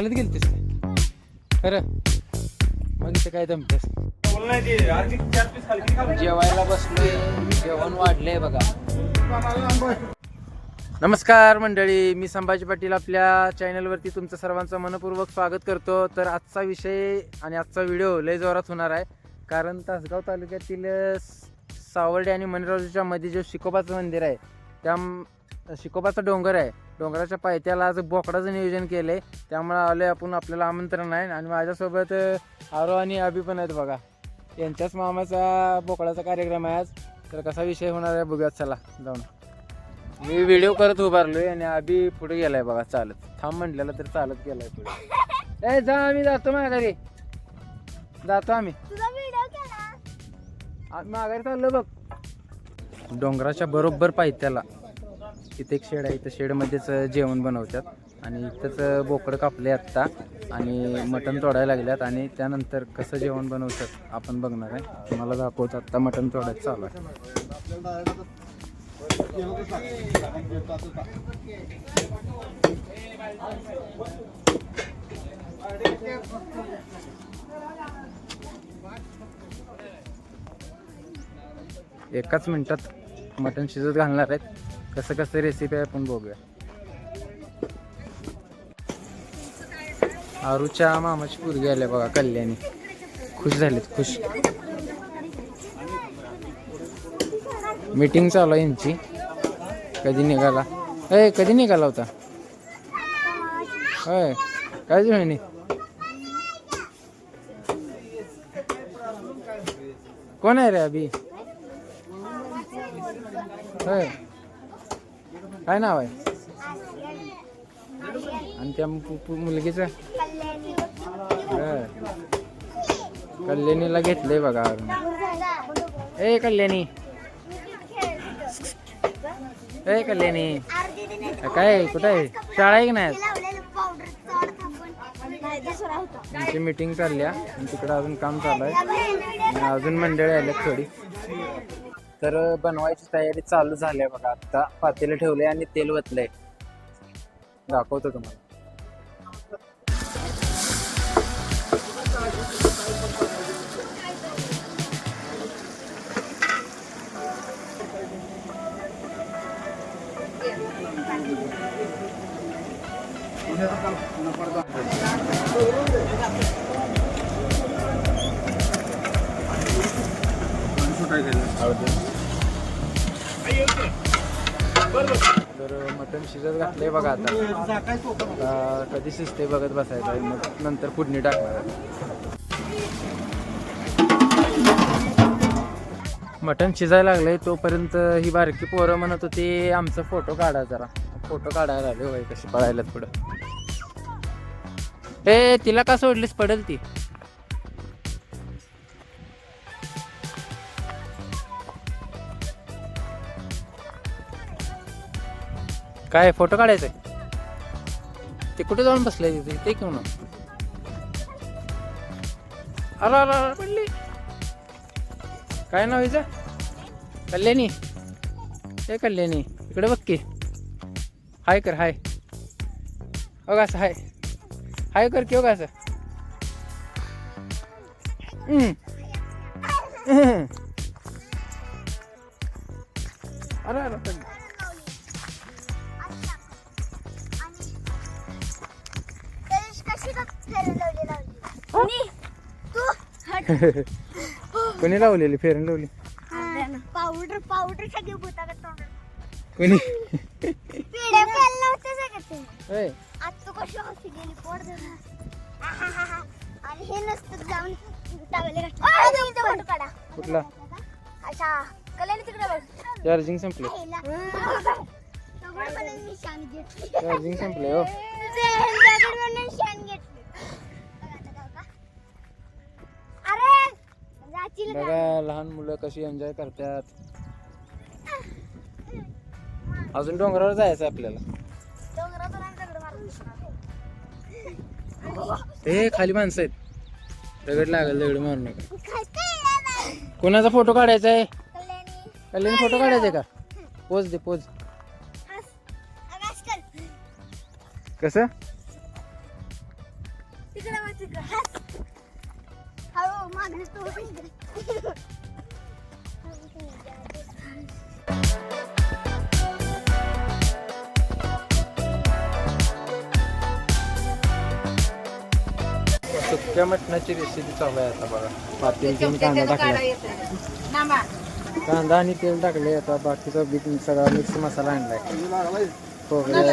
चालत गेलतीस काय? खरं? मग इथं काय जमतेस? जेवायला बसलोय. जेवण वाढलंय बघा. नमस्कार मंडळी मी संभाजी पाटील आपल्या चॅनलवरती तुमचं सर्वांचं मनपूर्वक स्वागत करतो. तर आजचा विषय आणि आजचा व्हिडिओ लय जोरात होणार आहे. कारण तासगाव तालुक्यातील सावर्डे आणि मनेरावच्या मध्ये जो शिकोबाचं मंदिर आहे त्या शिकोबाचा डोंगर आहे डोंगराच्या पायथ्याला आज बोकडाचं नियोजन केलं आहे त्यामुळे आले आपण आपल्याला आमंत्रण आहे. आणि माझ्यासोबत आरो आणि अभि पण आहेत बघा. यांच्याच मामाचा बोकडाचा कार्यक्रम आहे आज. तर कसा विषय होणार आहे बघूयात चला जाऊन. मी व्हिडिओ करत उभारलोय आणि अभि पुढे गेलाय बघा चालत. थांब म्हटलेलं तर चालत गेलाय पुढे. ए जा आम्ही जातो माघारी. जातो आम्ही. माघारी चाललो बघ. डोंगराच्या बरोबर पायथ्याला. इथे एक शेड आहे. इथं शेडमध्येच जेवण बनवतात. आणि इथंच बोकडं कापले आत्ता. आणि मटण तोडायला लागल्यात. आणि त्यानंतर कसं जेवण बनवतात आपण बघणार आहे. तुम्हाला दाखवतो आत्ता मटण तोडायचं चालू आहे. एकाच मिनटात मटण शिजत घालणार आहेत. कसं कसं रेसिपी आहे आपण बघूया. आरूच्या मामाची पुरगी आल्या बघा कल्याणी. खुश झालेत खुश. मीटिंग चालू आहे यांची. कधी निघाला? ए कधी निघाला होता? होय काय म्हणे कोण आहे रे अभि? होय काय नाव आहे? आणि त्या मु- पु- मुलगीचं? होय. कल्याणीला घेतलंय बघा ए कल्याणी. ए कल्याणी. काय कुठं आहे? शाळा आहे की नाही आमची मीटिंग चालल्या आणि तिकडं अजून काम चालू आहे. आणि अजून मंडळी आल्यात थोडी. तर बनवायची तयारी चालू झाली आहे बघा. आता पातेलं ठेवलंय आणि तेल वतलंय. दाखवतो तुम्हाला. तर मटण शिजत घातलंय बघा आता. आता कधी शिजते बघत बसायचं आहे. मग नंतर फुडणी टाकणार मटण शिजायला लागलंय. तोपर्यंत ही बारकी पोरं म्हणत होती आमचा फोटो काढा जरा. फोटो काढायला आले होय कशी पळायलात पुढं. ए तिला का सोडलीस? पडेल ती. काय फोटो काढायचंय ते कुठे जाऊन बसले तिथे? ते घेऊन अरे अरे पडली. काय नाव हिचं? कल्याणी. ए कल्याणी इकडे बघ की. हाय कर हाय. हो असं हाय. हाय कर की हो असं. हम्म. अरे अरे कोणी लावलेली? फेरन लावली. पावडर पावडर सगळी भूता का तोंडात कोणी? पिढे खायला नव्हते सगळं ते. होय. आज तू कशी हसी गेली पोट धरून. आहाहाहा. आणि हे नसतं जाऊन टावेले फोटो काढा. कुठला? अच्छा कल्याणी तिकडे बघ. चार्जिंग संपले. पहिला. दगड बनवून मी शान घेतली चार्जिंग संपले हो दगड शान घेतली बघा लहान मुलं कशी एन्जॉय करतात. अजून डोंगरावर जायचं आपल्याला. हे खाली माणसं आहेत. दगड लागल दगड मारू नका. कोणाचा फोटो काढायचा आहे? कल्याणी. फोटो काढायचा आहे का? पोज दे कर. कसं? सुक्या मटणाची रेसिपी चालू आहे आता बघा. पातेल घेऊन कांदा टाकला. कांदा आणि तेल टाकले आता बाकीचा बीट सगळा मिक्स मसाला आणलाय. खोबरं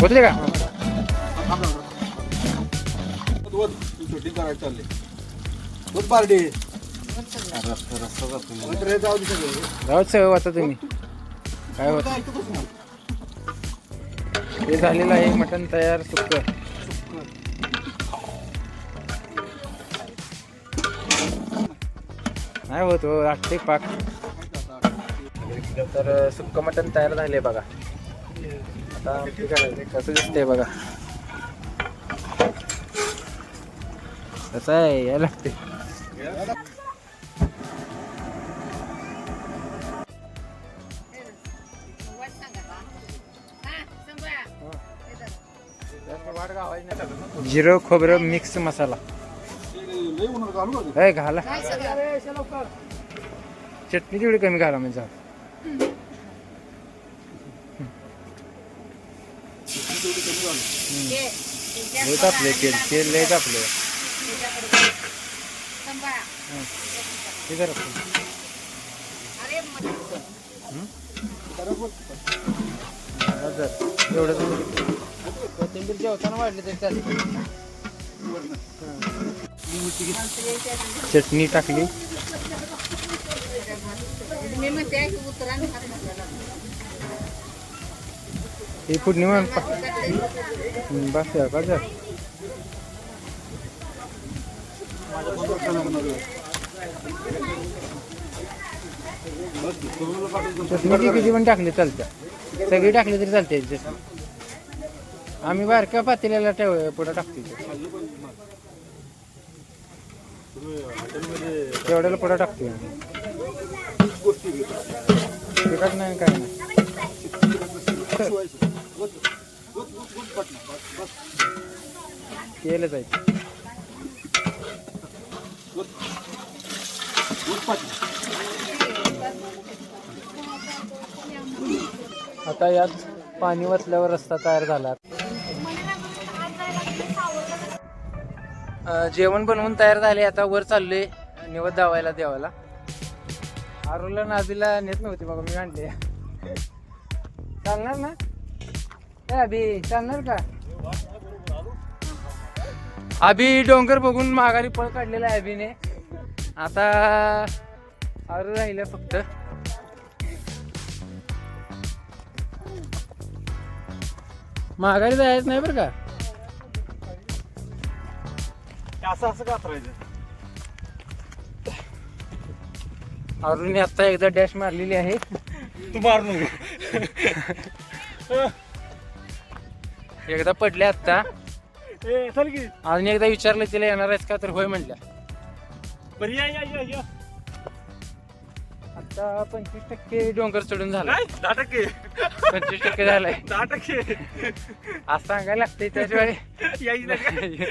होते का? शूटिंग करायला चालले दूध पार्टी जाऊ दे सगळे जाऊच सेवा आता तुम्ही. काय होत हे झालेलं आहे मटण तयार सुक्क नाही होत हो आठटे पाक. तर सुक्क मटण तयार झाले बघा. आता आमटी करायचं. कसं दिसतंय बघा. कसं आहे? या लागते. जिरं खोबरं मिक्स मसाला. हे घाला. चटणी तेवढी कमी घाला म्हणजे. तापले तेल तेल हे. हा, जर. एवढं कोथिंबीर जेवताना वाढली तरी चालते. चटणी टाकली. ही फोडणी म्हणून पा- हम्म, बस या का चटणी किती पण टाकली चालत्या. सगळी टाकली तरी चालते चटणी. आम्ही बारक्या पातेल्याला ठेव पुढं टाकतो तेवढ्याला पुढे टाकतो तिखट नाही काय नाही. केलं जायचं आता यात पाणी वतल्यावर रस्ता तयार झाला. जेवण बनवून तयार झाले आता वर चाललोय निवद धावायला देवाला. आरुला नाबीला नेत नव्हती बघा मी आणले. चालणार ना? काय अभि चालणार का? अभि डोंगर बघून माघारी पळ काढलेला आहे अभिने आता आरू राहिलं फक्त. माघारी जायचं नाही बरं का? असं असं का करायचं? अरुणने आता एकदा डॅश मारलेली आहे. तू मार नको एकदा पडले आता. ए चल की. अजून एकदा विचारलं तिला येणार आहेस का? तर होय म्हणल्या. बरं या या या या. आता पंचवीस टक्के डोंगर चढून झाला. काय? दहा टक्के. पंचवीस टक्के झालाय. दहा टक्के. आज सांगायला लागते त्याशिवाय यायची नाही का?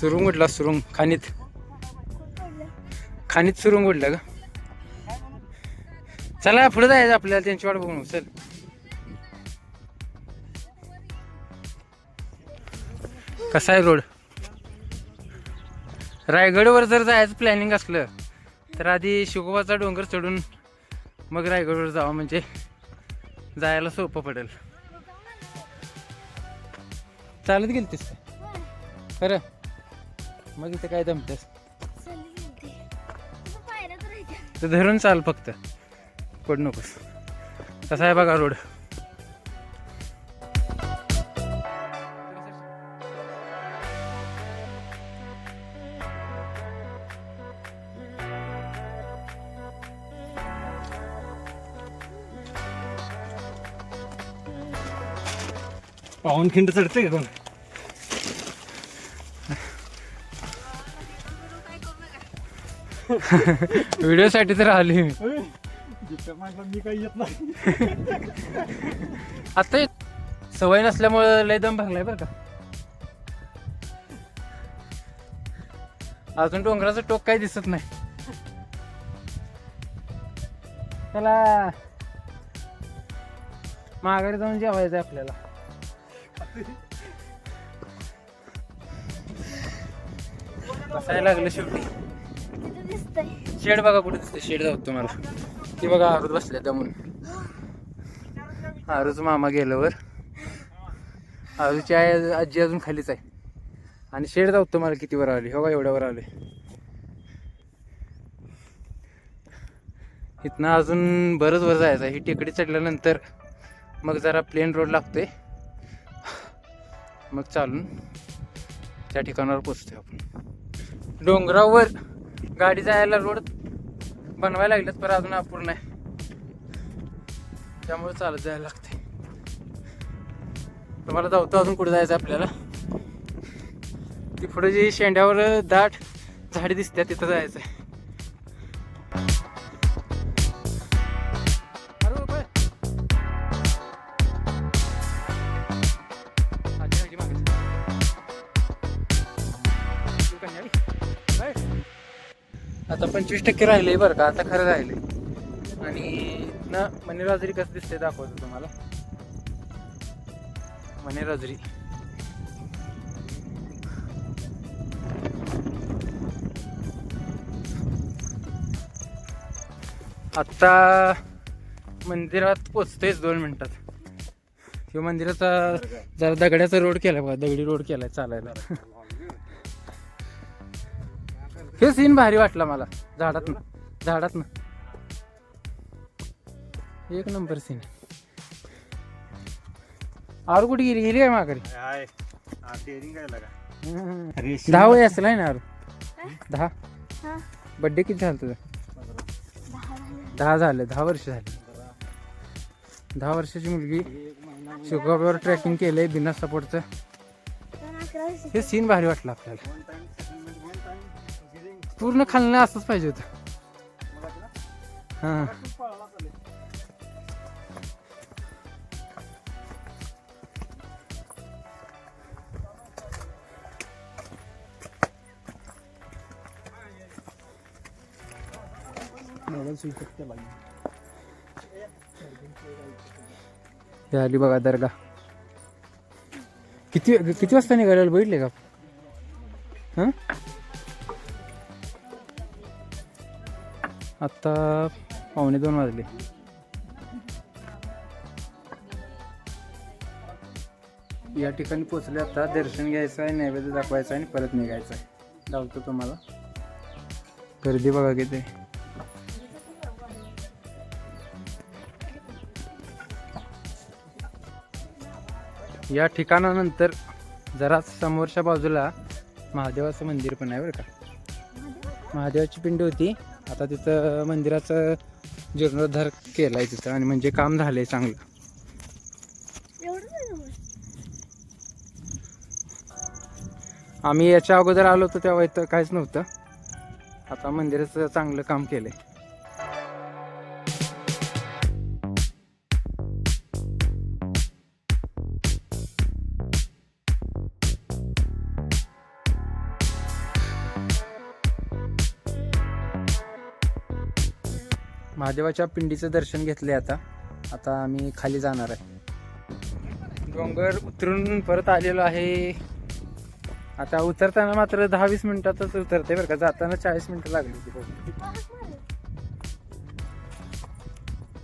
सुरुंग उडला सुरुंग. खाणीत. खाणीत सुरुंग उडलं का? चला पुढे जायचं आपल्याला त्यांची वाट बघून. चल. कसा आहे रोड? रायगडवर जर जायचं प्लॅनिंग असलं तर आधी शिकोबाचा डोंगर चढून मग रायगडवर जावं म्हणजे जायला सोपं पडेल. चालत गेलतीस? का खरं? मग इथं काय दमतेस? तर धरून चाल फक्त. पड नकोस. कसा आहे बघा रोड? पाहून खिंड चढते का कोण? व्हिडिओसाठी तर आली. मी मी काही येत नाही. आता येत- सवय नसल्यामुळं लय दम भरलाय बरं का. अजून डोंगराचं टोक काही दिसत नाही. त्याला माघारी जाऊन जेवायचं आपल्याला. बसायला लागलं शेवटी. शेड बघा कुठे दिसते शेड जाऊ तुम्हाला. ती बघा आरूच बसल्या दमून आरूच मामा गेल्यावर. आरूची आई आजी अजून खालीच आहे. आणि शेड जाऊ तुम्हाला किती वर आली हो का एवढ्यावर आले इथनं अजून बरंच वर जायचं आहे. ही टेकडी चढल्यानंतर मग जरा प्लेन रोड लागतोय. मग चालून त्या ठिकाणावर पोचतोय आपण. डोंगरावर गाडी जायला रोड बनवायला लागलेत पण अजून अपूर्ण आहे. त्यामुळे चालत जायला लागते तुम्हाला जाऊतो अजून कुठे जायचं आपल्याला? ती पुढे जी शेंड्यावर दाट झाडी दिसते तिथं जायचं आहे पंचवीस टक्के राहिले बरं का आता खरं राहिले. आणि ना मनेराजरी कसं दिसते दाखवतो तुम्हाला. मनेराजरी आत्ता मंदिरात पोचतेच दोन मिनिटात. किंवा मंदिराचा जरा दगड्याचा रोड केला बघा दगडी रोड केलाय चालायला. हे सीन भारी वाटला मला. झाडात झाडात एक नंबर सीन आरू कुठे गेली? गेली काय माघारी? दहा वय असेल ना आरू? दहा? बड्डे किती झालं तुझं? दहा झाले. दहा वर्ष झाले. दहा वर्षाची मुलगी शिवगावर ट्रेकिंग केलंय बिना सपोर्टचं हे सीन भारी वाटलं आपल्याला. पूर्ण खालनं असंच पाहिजे होतं. हां. आली बघा दर्गा. किती किती वाजता निघालेलं बैठले का? आत्ता पावणे दोन वाजले. या ठिकाणी पोचले आता दर्शन घ्यायचं आहे नैवेद्य दाखवायचं आहे आणि परत निघायचं आहे. लावतो तुम्हाला. गर्दी बघा किती आहे. या ठिकाणानंतर जरा समोरच्या बाजूला महादेवाचं मंदिर पण आहे बरं का. महादेवाची पिंड होती. आता तिथं मंदिराचं जीर्णोद्धार केलाय तिथं आणि म्हणजे काम झालंय चांगलं. आम्ही याच्या अगोदर आलो होतो तेव्हा इथं काहीच नव्हतं. आता मंदिराचं चांगलं काम केलंय. महादेवाच्या पिंडीचं दर्शन घेतले आता. आता आम्ही खाली जाणार आहे. डोंगर उतरून परत आलेलो आहे. आता उतरताना मात्र दहा वीस मिनिटातच उतरते बरं का. जाताना चाळीस मिनिटं लागली होती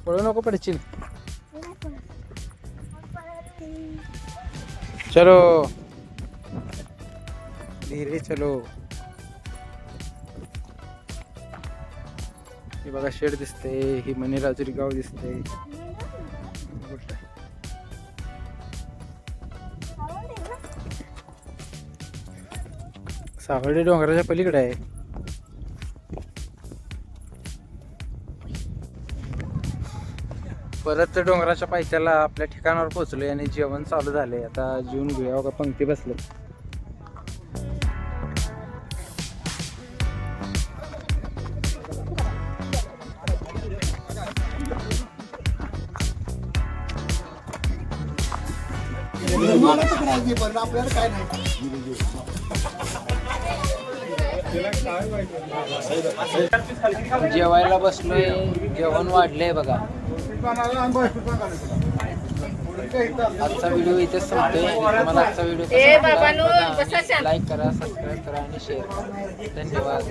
पळू नको पडशील चलो. धीरे चलो. हे बघा शेड दिसते ही मणिराजुरी गाव दिसते. सावर्डे डोंगराच्या पलीकडे आहे. परत डोंगराच्या पायथ्याला आपल्या ठिकाणावर पोहोचलोय आणि जेवण चालू झालंय. आता जेवून घेऊया बघा पंक्ती बसले जेवायला बसलोय. जेवण वाढलंय बघा. आजचा व्हिडिओ इथेच संपतोय. तुम्हाला आजचा व्हिडिओ लाईक करा सबस्क्राईब करा आणि शेअर करा. धन्यवाद.